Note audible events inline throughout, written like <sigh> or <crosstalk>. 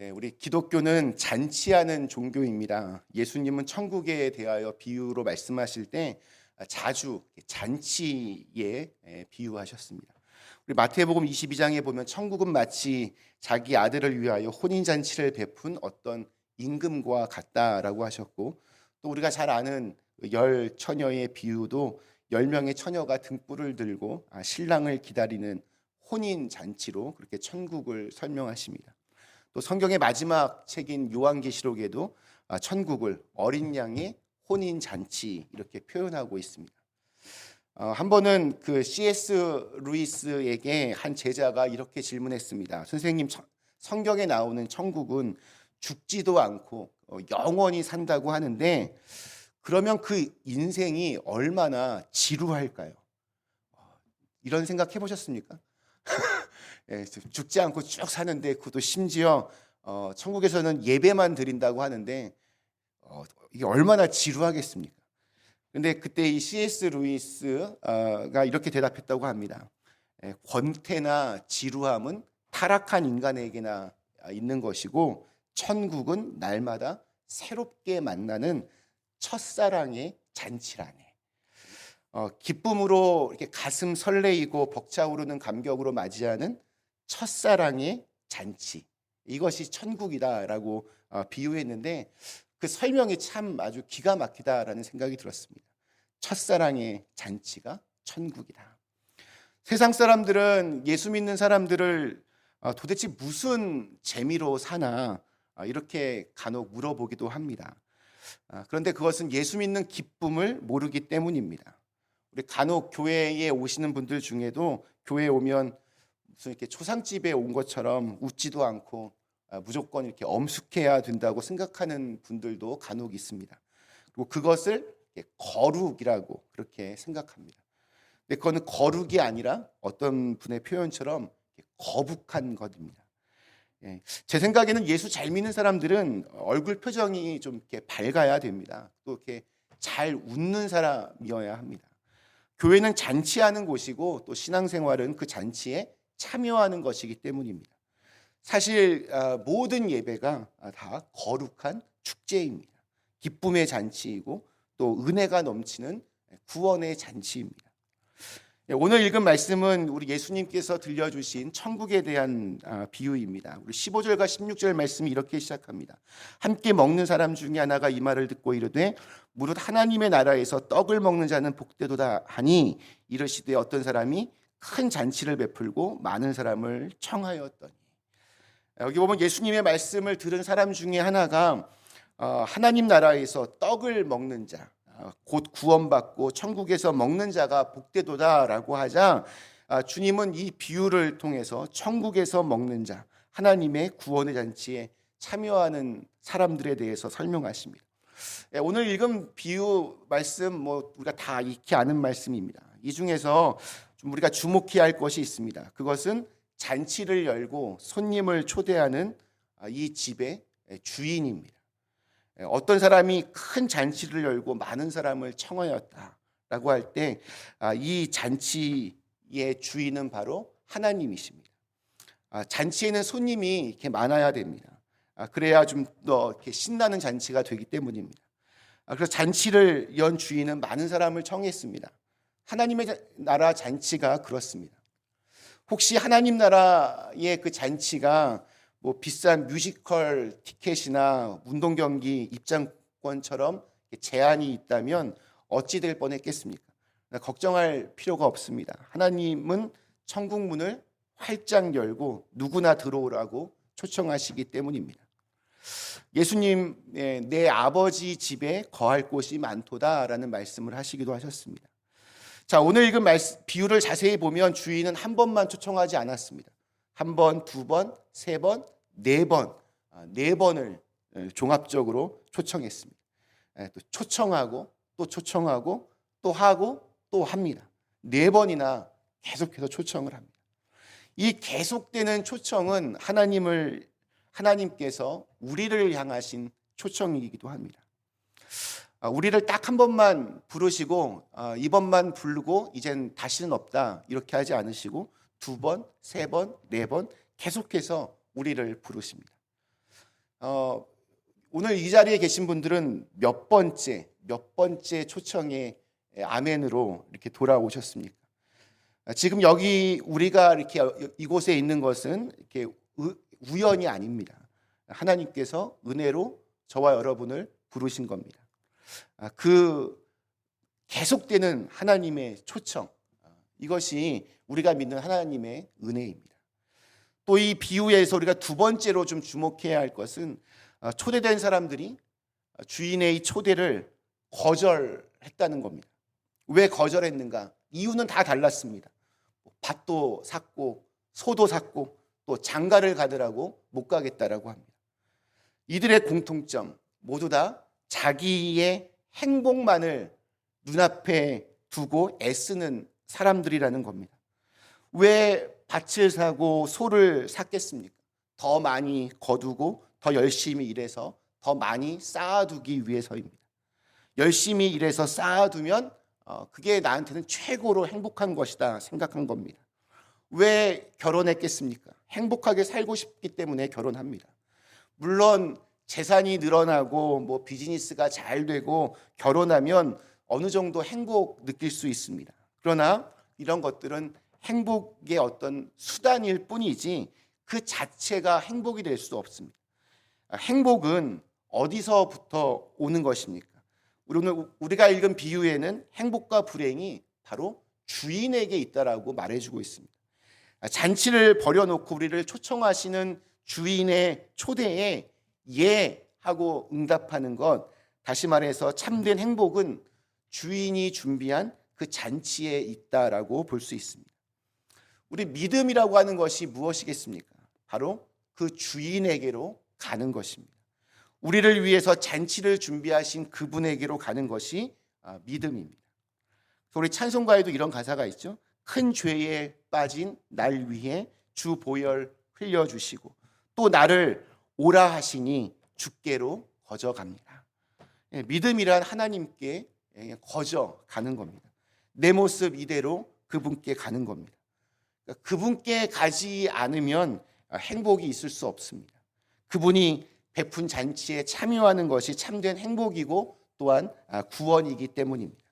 네, 우리 기독교는 잔치하는 종교입니다. 예수님은 천국에 대하여 비유로 말씀하실 때 자주 잔치에 비유하셨습니다. 우리 마태복음 22장에 보면 천국은 마치 자기 아들을 위하여 혼인 잔치를 베푼 어떤 임금과 같다라고 하셨고 또 우리가 잘 아는 열 처녀의 비유도 열 명의 처녀가 등불을 들고 아, 신랑을 기다리는 혼인 잔치로 그렇게 천국을 설명하십니다. 또 성경의 마지막 책인 요한계시록에도 아, 천국을 어린 양의 혼인 잔치 이렇게 표현하고 있습니다. 어, 한 번은 그 C.S. 루이스에게 한 제자가 이렇게 질문했습니다. 선생님, 성경에 나오는 천국은 죽지도 않고 어, 영원히 산다고 하는데 그러면 그 인생이 얼마나 지루할까요? 어, 이런 생각 해보셨습니까? <laughs> 예, 죽지 않고 쭉 사는데 그것도 심지어 어, 천국에서는 예배만 드린다고 하는데 어, 이게 얼마나 지루하겠습니까? 근데 그때 이 C.S. 루이스가 이렇게 대답했다고 합니다. 예, 권태나 지루함은 타락한 인간에게나 있는 것이고 천국은 날마다 새롭게 만나는 첫사랑의 잔치라네. 어, 기쁨으로 이렇게 가슴 설레이고 벅차오르는 감격으로 맞이하는 첫사랑의 잔치. 이것이 천국이다라고 어, 비유했는데 그 설명이 참 아주 기가 막히다라는 생각이 들었습니다. 첫사랑의 잔치가 천국이다. 세상 사람들은 예수 믿는 사람들을 어, 도대체 무슨 재미로 사나 어, 이렇게 간혹 물어보기도 합니다. 아, 그런데 그것은 예수 믿는 기쁨을 모르기 때문입니다. 우리 간혹 교회에 오시는 분들 중에도 교회에 오면 무슨 이렇게 초상집에 온 것처럼 웃지도 않고 아, 무조건 이렇게 엄숙해야 된다고 생각하는 분들도 간혹 있습니다. 그리고 그것을 거룩이라고 그렇게 생각합니다. 근데 그거는 거룩이 아니라 어떤 분의 표현처럼 거북한 것입니다. 예, 제 생각에는 예수 잘 믿는 사람들은 얼굴 표정이 좀 이렇게 밝아야 됩니다. 또 이렇게 잘 웃는 사람이어야 합니다. 교회는 잔치하는 곳이고 또 신앙생활은 그 잔치에 참여하는 것이기 때문입니다. 사실 아, 모든 예배가 다 거룩한 축제입니다. 기쁨의 잔치이고 또 은혜가 넘치는 구원의 잔치입니다. 예, 오늘 읽은 말씀은 우리 예수님께서 들려주신 천국에 대한 아, 비유입니다. 우리 15절과 16절 말씀이 이렇게 시작합니다. 함께 먹는 사람 중에 하나가 이 말을 듣고 이르되 무릇 하나님의 나라에서 떡을 먹는 자는 복되도다 하니 이르시되 어떤 사람이 큰 잔치를 베풀고 많은 사람을 청하였더니 여기 보면 예수님의 말씀을 들은 사람 중에 하나가 어, 하나님 나라에서 떡을 먹는 자, 어, 곧 구원받고 천국에서 먹는 자가 복되도다라고 하자 아, 주님은 이 비유를 통해서 천국에서 먹는 자 하나님의 구원의 잔치에 참여하는 사람들에 대해서 설명하십니다. 예, 오늘 읽은 비유 말씀 뭐 우리가 다 익히 아는 말씀입니다. 이 중에서 좀 우리가 주목해야 할 것이 있습니다. 그것은 잔치를 열고 손님을 초대하는 아, 이 집의 주인입니다. 예, 어떤 사람이 큰 잔치를 열고 많은 사람을 청하였다라고 할 때이 아, 잔치의 주인은 바로 하나님이십니다. 아, 잔치에는 손님이 이렇게 많아야 됩니다. 아, 그래야 좀더 신나는 잔치가 되기 때문입니다. 그래서 잔치를 연 주인은 많은 사람을 청했습니다. 하나님의 나라 잔치가 그렇습니다. 혹시 하나님 나라의 그 잔치가 뭐 비싼 뮤지컬 티켓이나 운동 경기 입장권처럼 제한이 있다면 어찌 될 뻔했겠습니까? 걱정할 필요가 없습니다. 하나님은 천국 문을 활짝 열고 누구나 들어오라고 초청하시기 때문입니다. 예수님 내 아버지 집에 거할 곳이 많도다라는 말씀을 하시기도 하셨습니다. 자, 오늘 읽은 말씀, 비유를 자세히 보면 주인은 한 번만 초청하지 않았습니다. 한 번, 두 번, 세 번, 네 번, 아, 네 번을 예, 종합적으로 초청했습니다. 예, 또 초청하고 또 초청하고 또 하고 또 합니다. 네 번이나 계속해서 초청을 합니다. 이 계속되는 초청은 하나님을 하나님께서 우리를 향하신 초청이기도 합니다. 아, 우리를 딱 한 번만 부르시고 아, 이번만 부르고 이젠 다시는 없다 이렇게 하지 않으시고 두 번, 세 번, 네 번 계속해서 우리를 부르십니다. 어, 오늘 이 자리에 계신 분들은 몇 번째, 몇 번째 초청에 아멘으로 이렇게 돌아오셨습니까? 아, 지금 여기 우리가 이렇게 이곳에 있는 것은 이렇게 우연이 아닙니다. 하나님께서 은혜로 저와 여러분을 부르신 겁니다. 아, 그 계속되는 하나님의 초청, 아, 이것이 우리가 믿는 하나님의 은혜입니다. 또 이 비유에서 우리가 두 번째로 좀 주목해야 할 것은 아, 초대된 사람들이 주인의 초대를 거절했다는 겁니다. 왜 거절했는가? 이유는 다 달랐습니다. 밭도 샀고 소도 샀고 또 장가를 가더라고 못 가겠다라고 합니다. 이들의 공통점 모두 다 자기의 행복만을 눈앞에 두고 애쓰는 사람들이라는 겁니다. 왜 밭을 사고 소를 샀겠습니까? 더 많이 거두고 더 열심히 일해서 더 많이 쌓아두기 위해서입니다. 열심히 일해서 쌓아두면 어, 그게 나한테는 최고로 행복한 것이다 생각한 겁니다. 왜 결혼했겠습니까? 행복하게 살고 싶기 때문에 결혼합니다. 물론 재산이 늘어나고 뭐 비즈니스가 잘 되고 결혼하면 어느 정도 행복 느낄 수 있습니다. 그러나 이런 것들은 행복의 어떤 수단일 뿐이지 그 자체가 행복이 될 수 없습니다. 행복은 어디서부터 오는 것입니까? 우리가 읽은 비유에는 행복과 불행이 바로 주인에게 있다라고 말해주고 있습니다. 잔치를 벌여놓고 우리를 초청하시는 주인의 초대에 예 하고 응답하는 것, 다시 말해서 참된 행복은 주인이 준비한 그 잔치에 있다라고 볼 수 있습니다. 우리 믿음이라고 하는 것이 무엇이겠습니까? 바로 그 주인에게로 가는 것입니다. 우리를 위해서 잔치를 준비하신 그분에게로 가는 것이 아, 믿음입니다. 우리 찬송가에도 이런 가사가 있죠. 큰 죄에 빠진 날 위해 주 보혈 흘려 주시고 또 나를 오라 하시니 주께로 거저 갑니다. 예, 믿음이란 하나님께 예, 거저 가는 겁니다. 내 모습 이대로 그분께 가는 겁니다. 그러니까 그분께 가지 않으면 행복이 있을 수 없습니다. 그분이 베푼 잔치에 참여하는 것이 참된 행복이고 또한 아, 구원이기 때문입니다.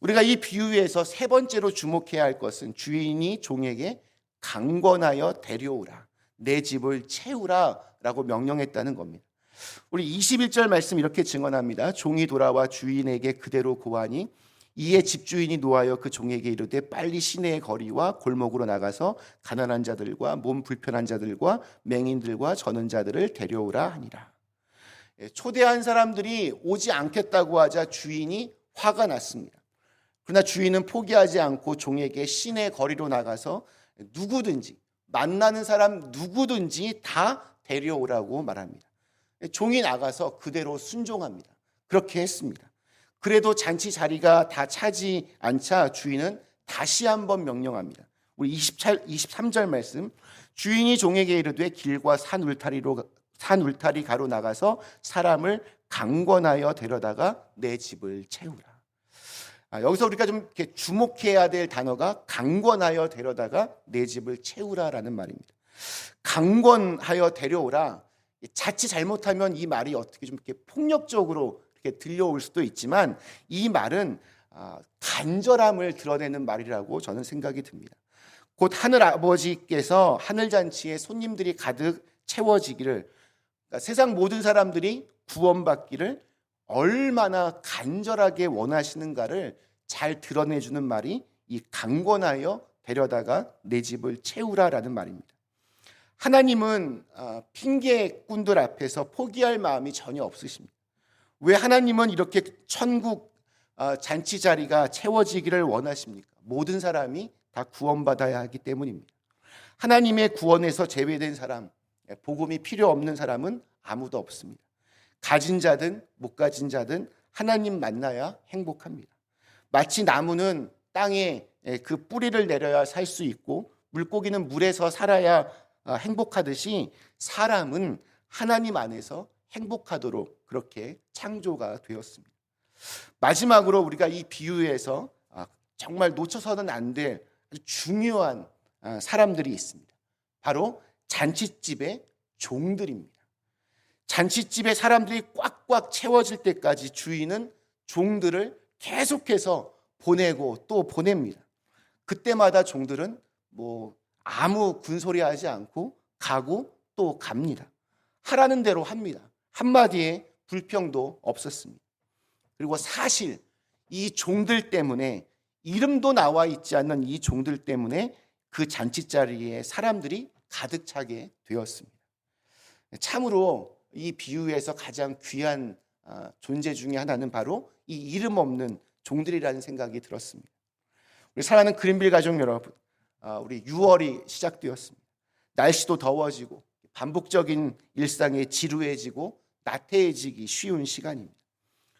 우리가 이 비유에서 세 번째로 주목해야 할 것은 주인이 종에게 강권하여 데려오라. 내 집을 채우라. 라고 명령했다는 겁니다. 우리 21절 말씀 이렇게 증언합니다. 종이 돌아와 주인에게 그대로 고하니 이에 집주인이 노하여 그 종에게 이르되 빨리 시내의 거리와 골목으로 나가서 가난한 자들과 몸 불편한 자들과 맹인들과 저는 자들을 데려오라 하니라. 예, 초대한 사람들이 오지 않겠다고 하자 주인이 화가 났습니다. 그러나 주인은 포기하지 않고 종에게 시내 거리로 나가서 누구든지 만나는 사람 누구든지 다 데려오라고 말합니다. 예, 종이 나가서 그대로 순종합니다. 그렇게 했습니다. 그래도 잔치 자리가 다 차지 않자 주인은 다시 한번 명령합니다. 우리 27, 23절 말씀. 주인이 종에게 이르되 길과 산 울타리로 산 울타리 가로 나가서 사람을 강권하여 데려다가 내 집을 채우라. 아, 여기서 우리가 좀 주목해야 될 단어가 강권하여 데려다가 내 집을 채우라라는 말입니다. 강권하여 데려오라. 자칫 잘못하면 이 말이 어떻게 좀 이렇게 폭력적으로 이렇게 들려올 수도 있지만 이 말은 아, 간절함을 드러내는 말이라고 저는 생각이 듭니다. 곧 하늘 아버지께서 하늘 잔치에 손님들이 가득 채워지기를 그러니까 세상 모든 사람들이 구원받기를 얼마나 간절하게 원하시는가를 잘 드러내주는 말이 이 강권하여 데려다가 내 집을 채우라라는 말입니다. 하나님은 아, 핑계꾼들 앞에서 포기할 마음이 전혀 없으십니다. 왜 하나님은 이렇게 천국 아, 잔치 자리가 채워지기를 원하십니까? 모든 사람이 다 구원받아야 하기 때문입니다. 하나님의 구원에서 제외된 사람, 예, 복음이 필요 없는 사람은 아무도 없습니다. 가진 자든 못 가진 자든 하나님 만나야 행복합니다. 마치 나무는 땅에 예, 그 뿌리를 내려야 살 수 있고 물고기는 물에서 살아야 아, 행복하듯이 사람은 하나님 안에서 행복하도록 그렇게 창조가 되었습니다. 마지막으로 우리가 이 비유에서 아, 정말 놓쳐서는 안 될 중요한 아, 사람들이 있습니다. 바로 잔치집의 종들입니다. 잔치집에 사람들이 꽉꽉 채워질 때까지 주인은 종들을 계속해서 보내고 또 보냅니다. 그때마다 종들은 뭐 아무 군소리 하지 않고 가고 또 갑니다. 하라는 대로 합니다. 한마디의 불평도 없었습니다. 그리고 사실 이 종들 때문에 이름도 나와 있지 않는 이 종들 때문에 그 잔치 자리에 사람들이 가득 차게 되었습니다. 참으로 이 비유에서 가장 귀한 아, 존재 중의 하나는 바로 이 이름 없는 종들이라는 생각이 들었습니다. 우리 사랑하는 그린빌 가족 여러분, 아, 우리 6월이 시작되었습니다. 날씨도 더워지고 반복적인 일상에 지루해지고 나태해지기 쉬운 시간입니다.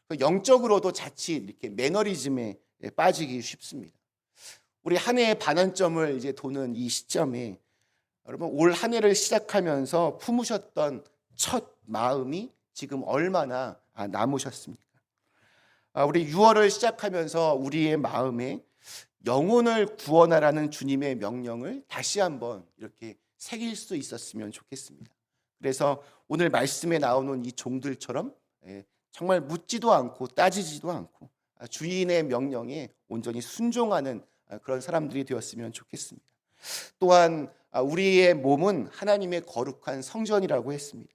그 영적으로도 자칫 이렇게 매너리즘에 빠지기 쉽습니다. 우리 한 해의 반환점을 이제 도는 이 시점에 여러분 올 한 해를 시작하면서 품으셨던 첫 마음이 지금 얼마나 아, 남으셨습니까? 아, 우리 6월을 시작하면서 우리의 마음에 영혼을 구원하라는 주님의 명령을 다시 한번 이렇게 새길 수 있었으면 좋겠습니다. 그래서 오늘 말씀에 나오는 이 종들처럼 예, 정말 묻지도 않고 따지지도 않고 아, 주인의 명령에 온전히 순종하는 아, 그런 사람들이 되었으면 좋겠습니다. 또한 아, 우리의 몸은 하나님의 거룩한 성전이라고 했습니다.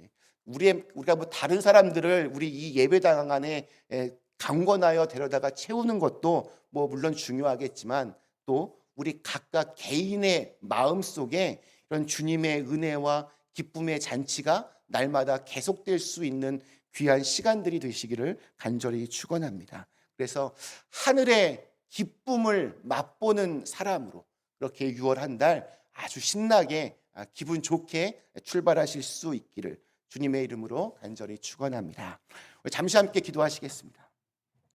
예, 우리의 우리가 뭐 다른 사람들을 우리 이 예배당 안에 예, 강권하여 데려다가 채우는 것도 뭐 물론 중요하겠지만 또 우리 각각 개인의 마음 속에 이런 주님의 은혜와 기쁨의 잔치가 날마다 계속될 수 있는 귀한 시간들이 되시기를 간절히 축원합니다. 그래서 하늘의 기쁨을 맛보는 사람으로 그렇게 6월 한 달 아주 신나게 아, 기분 좋게 출발하실 수 있기를 주님의 이름으로 간절히 축원합니다. 잠시 함께 기도하시겠습니다.